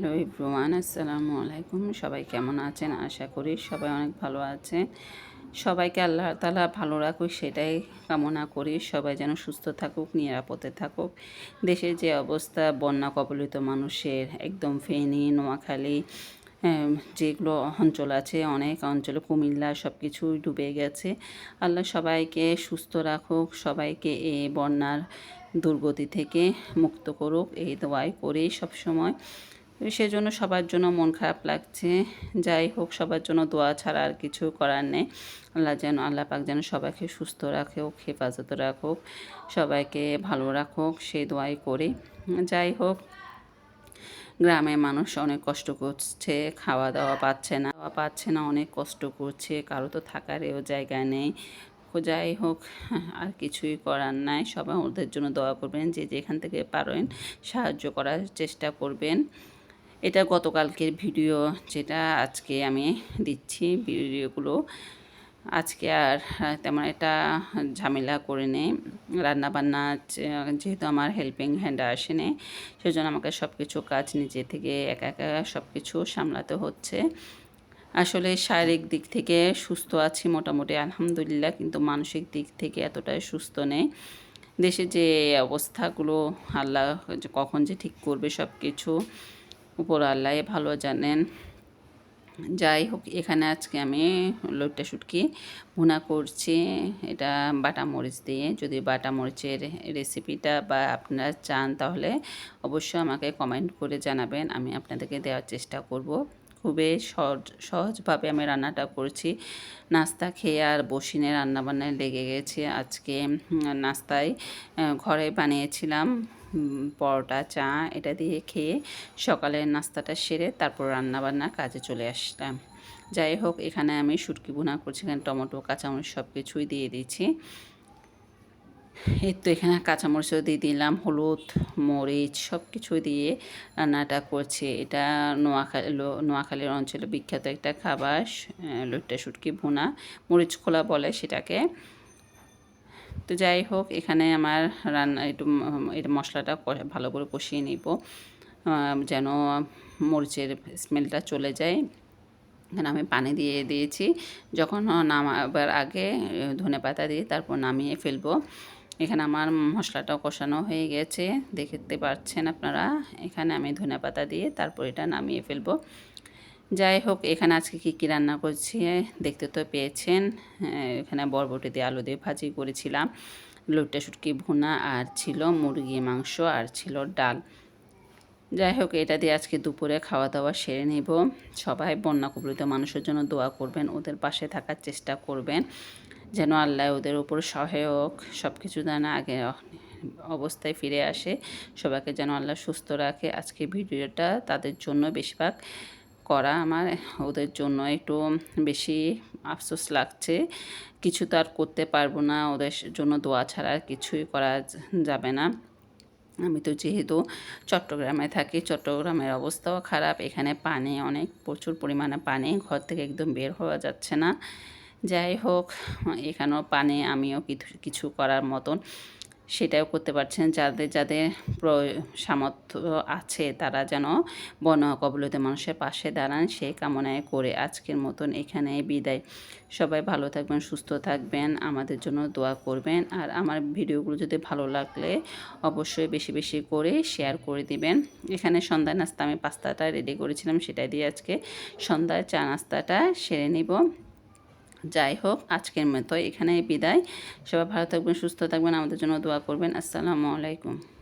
Hello ইব্রুয়ান আসসালামু আলাইকুম সবাই কেমন আছেন? আশা করি সবাই অনেক ভালো আছে সবাইকে আল্লাহ তালা ভালো রাখুক, সেটাই কামনা করি। সবাই যেন সুস্থ থাকুক, নিরাপদে থাকুক। দেশের যে অবস্থা, বন্যা কবলিত মানুষের একদম ফেনী, নোয়াখালী যেগুলো অঞ্চল আছে, অনেক অঞ্চলে কুমিল্লা সব কিছুই ডুবে গেছে। আল্লাহ সবাইকে সুস্থ রাখুক, সবাইকে এই বন্যার দুর্গতি থেকে মুক্ত করুক। এই দোয়াই করেই সবসময়। সেজন্য সবার জন্য মন খারাপ লাগছে। যাই হোক, সবার জন্য দোয়া ছাড়া আর কিছু করার নেই। আল্লাহ যেন, আল্লাহ পাক যেন সবাইকে সুস্থ রাখুক, হেফাজত রাখুক, সবাইকে ভালো রাখুক, সেই দোয়াই করি। যাই হোক গ্রামে মানুষ অনেক কষ্ট করছে খাওয়া দাওয়া পাচ্ছে না, খাওয়া পাচ্ছে না, অনেক কষ্ট করছে, কারও তো থাকারও জায়গা নেই। যাই হোক, আর কিছুই করার নাই, সবাই ওদের জন্য দোয়া করবেন, যে যেখান থেকে পারেন সাহায্য করার চেষ্টা করবেন। এটা গতকালকের ভিডিও যেটা আজকে আমি দিচ্ছি ভিডিওগুলো। আজকে আর তেমন এটা ঝামেলা করে নেই। রান্নাবান্না যেহেতু আমার হেল্পিং হ্যান্ড আসেনি, সেজন্য আমাকে সব কিছু কাজ নিজে থেকে একা একা সব কিছু সামলাতে হচ্ছে। আসলে শারীরিক দিক থেকে সুস্থ আছি মোটামুটি, আলহামদুলিল্লাহ, কিন্তু মানসিক দিক থেকে এতটাই সুস্থ নেই। দেশে যে অবস্থাগুলো, আল্লাহ কখন যে ঠিক করবে সব কিছু উপর আল্লাহ ভালো জানেন। যাই হোক, এখানে আজকে আমি লোটটা শুটকি ভুনা করছি। এটা বাটা মরিচ দিয়ে। যদি বাটা মরিচের রেসিপিটা বা আপনারা চান, তাহলে অবশ্যই আমাকে কমেন্ট করে জানাবেন। আমি আপনাদেরকে দেওয়ার চেষ্টা করব। খুবই সহজ, সহজভাবে আমি রান্নাটা করছি। নাস্তা খেয়ে আর বসিনে রান্নাবান্নায় লেগে গেছে। আজকে নাস্তায় ঘরে বানিয়েছিলাম। পরোটা, চা, এটা দিয়ে খেয়ে সকালের নাস্তাটা সেরে তারপর রান্নাবান্না কাজে চলে আসলাম। যাই হোক, এখানে আমি শুটকি বোনা করছি, এখানে টমেটো, কাঁচামরিচ সব কিছুই দিয়ে দিচ্ছি এই তো এখানে কাঁচামরিচও দিয়ে দিলাম, হলুদ, মরিচ সব কিছু দিয়ে রান্নাটা করছি। এটা নোয়াখালী নোয়াখালীর অঞ্চলে বিখ্যাত একটা খাবার লুটটা শুটকি ভুনা। মরিচ খোলা বলে সেটাকে। তো যাই হোক, এখানে আমার রান্না, একটু এটা মশলাটা ভালো করে কষিয়ে নিব। যেন মরিচের স্মেলটা চলে যায়। এখানে আমি পানি দিয়ে দিয়েছি। যখন নামাবার আগে ধনে পাতা দিয়ে তারপর নামিয়ে ফেলব। এখানে আমার মশলাটা কষানো হয়ে গেছে। দেখতে পাচ্ছেন আপনারা? এখানে আমি ধনে পাতা দিয়ে তারপর এটা নামিয়ে ফেলব। যাই হোক এখানে আজকে কী কী রান্না করছি দেখতে তো পেয়েছেন। এখানে বরবটি দিয়ে আলু দিয়ে ভাজি করেছিলাম। লুটটা শুটকি ভুনা, আর ছিল মুরগি মাংস, আর ছিল ডাল। যাই হোক এটা দিয়ে আজকে দুপুরে খাওয়া দাওয়া সেরে নেব। সবাই বন্যা কবলিত মানুষের জন্য দোয়া করবেন, ওদের পাশে থাকার চেষ্টা করবেন, যেন আল্লাহ ওদের উপর সহায়ক সব কিছু যেন আগে অবস্থায় ফিরে আসে। সবাইকে যেন আল্লাহ সুস্থ রাখে। আজকে ভিডিওটা তাদের জন্য বেশিরভাগ করা আমার, ওদের জন্য একটু বেশি আফসোস লাগছে। কিছু তো আর করতে পারব না, ওদের জন্য দোয়া ছাড়া আর কিছুই করা যাবে না। আমি তো যেহেতু চট্টগ্রামে থাকি, চট্টগ্রামের অবস্থাও খারাপ। এখানে পানি অনেক, প্রচুর পরিমাণে পানি, ঘর থেকে একদম বের হওয়া যাচ্ছে না। যাই হোক, এখানেও পানি, আমিও কিছু করার মতন। সেটাও করতে পারছেন। যাদের যাদের সামর্থ্য আছে তারা যেন বন কবলিত মানুষের পাশে দাঁড়ান। সেই কামনায় করে আজকের মতন এখানে বিদায়। সবাই ভালো থাকবেন, সুস্থ থাকবেন, আমাদের জন্য দোয়া করবেন। আর আমার ভিডিওগুলো যদি ভালো লাগলে অবশ্যই বেশি বেশি করে শেয়ার করে দিবেন। এখানে সন্ধ্যা নাস্তা আমি পাস্তাটা রেডি করেছিলাম, সেটাই দিয়ে আজকে সন্ধ্যায় চা নাস্তাটা সেরে নিব। যাই হোক, আজকের মতো এখানে বিদায়। সবাই ভালো থাকবেন, সুস্থ থাকবেন, আমাদের জন্য দোয়া করবেন। আসসালামু আলাইকুম।